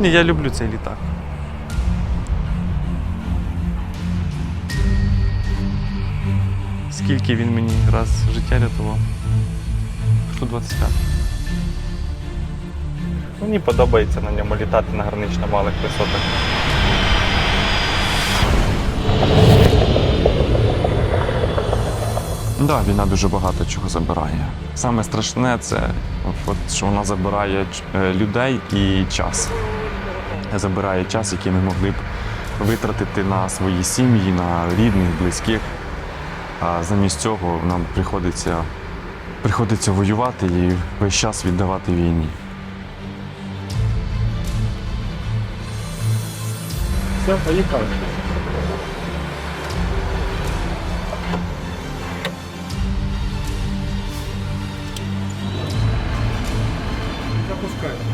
Ні, я люблю цей літак. Скільки він мені раз життя рятував? 125. Мені подобається на ньому літати на гранично малих висотах. Так, да, війна дуже багато чого забирає. Саме страшне це от, от, що вона забирає е, людей і час. Забирає час, який ми могли б витратити на свої сім'ї, на рідних, близьких. А замість цього нам приходиться, приходиться воювати і весь час віддавати війні. Все, поїхали. Запускай.